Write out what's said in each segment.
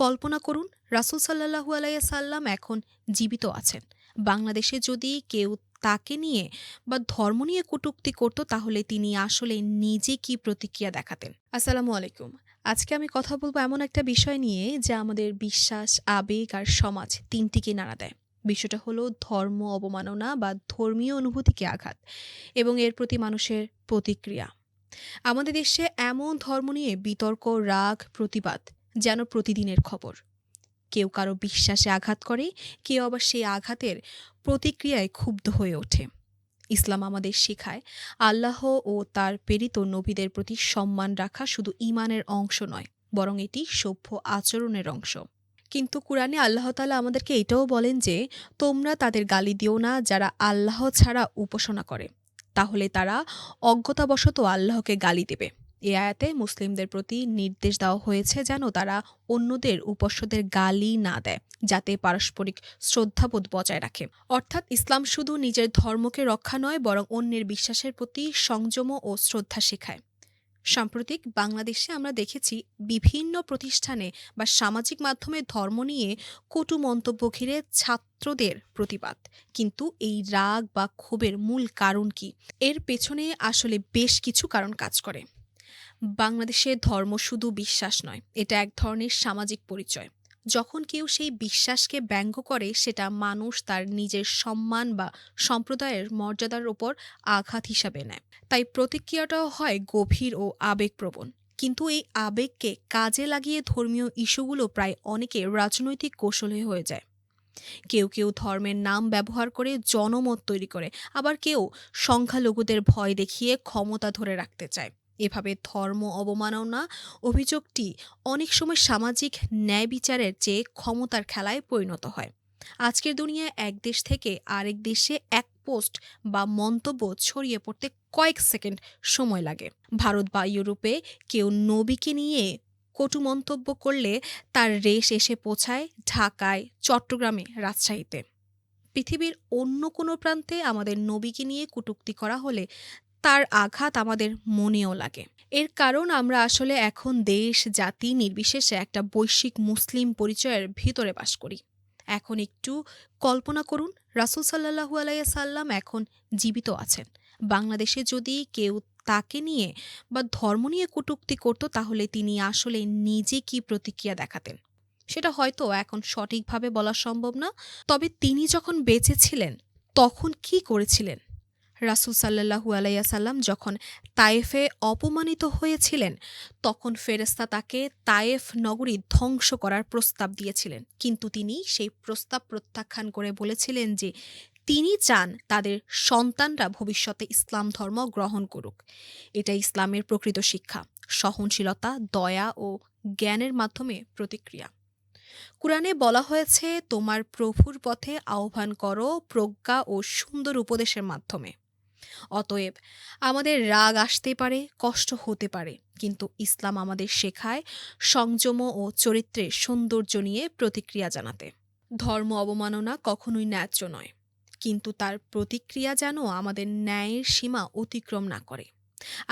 কল্পনা করুন, রাসুল সাল্লাহু আলাইসাল্লাম এখন জীবিত আছেন। বাংলাদেশে যদি কেউ তাকে নিয়ে বা ধর্ম নিয়ে কটূক্তি করত, তাহলে তিনি আসলে নিজে কি প্রতিক্রিয়া দেখাতেন? আসসালামু আলাইকুম। আজকে আমি কথা বলব এমন একটা বিষয় নিয়ে যা আমাদের বিশ্বাস, আবেগ আর সমাজ তিনটিকে নাড়া দেয়। বিষয়টা হলো ধর্ম অবমাননা বা ধর্মীয় অনুভূতিকে আঘাত এবং এর প্রতি মানুষের প্রতিক্রিয়া। আমাদের দেশে এমন ধর্ম নিয়ে বিতর্ক, রাগ, প্রতিবাদ যেন প্রতিদিনের খবর। কেউ কারও বিশ্বাসে আঘাত করে, কেউ আবার সেই আঘাতের প্রতিক্রিয়ায় ক্ষুব্ধ হয়ে ওঠে। ইসলাম আমাদের শেখায়, আল্লাহ ও তার প্রেরিত নবীদের প্রতি সম্মান রাখা শুধু ইমানের অংশ নয়, বরং এটি সভ্য আচরণের অংশ। কিন্তু কুরআনে আল্লাহ তালা আমাদেরকে এটাও বলেন যে, তোমরা তাদের গালি দিও না যারা আল্লাহ ছাড়া উপাসনা করে। তাহলে তারা অজ্ঞতাবশত আল্লাহকে গালি দেবে। এ আয়াতে মুসলিমদের প্রতি নির্দেশ দেওয়া হয়েছে যেন তারা অন্যদের উপাস্যদের গালি না দেয়, যাতে পারস্পরিক শ্রদ্ধাবোধ বজায় রাখে। অর্থাৎ ইসলাম শুধু নিজের ধর্মকে রক্ষা নয়, বরং অন্যের বিশ্বাসের প্রতি সংযম ও শ্রদ্ধা শেখায়। সাম্প্রতিক বাংলাদেশে আমরা দেখেছি বিভিন্ন প্রতিষ্ঠানে বা সামাজিক মাধ্যমে ধর্ম নিয়ে কটু মন্তব্য ঘিরে ছাত্রদের প্রতিবাদ। কিন্তু এই রাগ বা ক্ষোভের মূল কারণ কি? এর পেছনে আসলে বেশ কিছু কারণ কাজ করে। বাংলাদেশে ধর্ম শুধু বিশ্বাস নয়, এটা এক ধরনের সামাজিক পরিচয়। যখন কেউ সেই বিশ্বাসকে ব্যঙ্গ করে, সেটা মানুষ তার নিজের সম্মান বা সম্প্রদায়ের মর্যাদার ওপর আঘাত হিসাবে নেয়। তাই প্রতিক্রিয়াটাও হয় গভীর ও আবেগপ্রবণ। কিন্তু এই আবেগকে কাজে লাগিয়ে ধর্মীয় ইস্যুগুলো প্রায় অনেকে রাজনৈতিক কৌশলে হয়ে যায়। কেউ কেউ ধর্মের নাম ব্যবহার করে জনমত তৈরি করে, আবার কেউ সংখ্যালঘুদের ভয় দেখিয়ে ক্ষমতা ধরে রাখতে চায়। এভাবে ধর্ম অবমাননা অভিযোগটি অনেক সময় সামাজিক ন্যায় বিচারের চেয়ে ক্ষমতার খেলায় পরিণত হয়। আজকের দুনিয়ায় এক দেশ থেকে আরেক দেশে এক পোস্ট বা মন্তব্য ছড়িয়ে পড়তে কয়েক সেকেন্ড সময় লাগে। ভারত বা ইউরোপে কেউ নবীকে নিয়ে কটু মন্তব্য করলে তার রেশ এসে পৌঁছায় ঢাকায়, চট্টগ্রামে, রাজশাহীতে। পৃথিবীর অন্য কোনো প্রান্তে আমাদের নবীকে নিয়ে কটূক্তি করা হলে তার আঘাত আমাদের মনেও লাগে। এর কারণ আমরা আসলে এখন দেশ, জাতি, নির্বিশেষে একটা বৈশ্বিক মুসলিম পরিচয়ের ভিতরে বাস করি। এখন একটু কল্পনা করুন, রাসুল সাল্লাহু আলাইসাল্লাম এখন জীবিত আছেন। বাংলাদেশে যদি কেউ তাকে নিয়ে বা ধর্ম নিয়ে কটূক্তি করত, তাহলে তিনি আসলে নিজে কি প্রতিক্রিয়া দেখাতেন? সেটা হয়তো এখন সঠিকভাবে বলা সম্ভব না, তবে তিনি যখন বেঁচে ছিলেন, তখন কি করেছিলেন? রাসুল সাল্লাহু আলাইসাল্লাম যখন তায়েফে অপমানিত হয়েছিলেন, তখন ফেরেস্তা তাকে তায়েফ নগরী ধ্বংস করার প্রস্তাব দিয়েছিলেন। কিন্তু তিনি সেই প্রস্তাব প্রত্যাখ্যান করে বলেছিলেন যে, তিনি চান তাদের সন্তানরা ভবিষ্যতে ইসলাম ধর্ম গ্রহণ করুক। এটা ইসলামের প্রকৃত শিক্ষা, সহনশীলতা, দয়া ও জ্ঞানের মাধ্যমে প্রতিক্রিয়া। কুরআনে বলা হয়েছে, তোমার প্রভুর পথে আহ্বান করো প্রজ্ঞা ও সুন্দর উপদেশের মাধ্যমে। অতএব আমাদের রাগ আসতে পারে, কষ্ট হতে পারে, কিন্তু ইসলাম আমাদের শেখায় সংযম ও চরিত্রের সৌন্দর্য নিয়ে প্রতিক্রিয়া জানাতে। ধর্ম অবমাননা কখনোই ন্যায্য নয়, কিন্তু তার প্রতিক্রিয়া যেন আমাদের ন্যায়ের সীমা অতিক্রম না করে।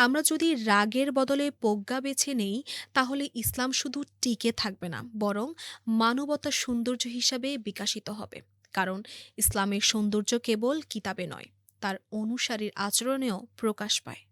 আমরা যদি রাগের বদলে প্রজ্ঞা বেছে নেই, তাহলে ইসলাম শুধু টিকে থাকবে না, বরং মানবতার সৌন্দর্য হিসাবে বিকাশিত হবে, কারণ ইসলামের সৌন্দর্য কেবল কিতাবে নয়। তার অনুসারীর আচরণেও প্রকাশ পায়।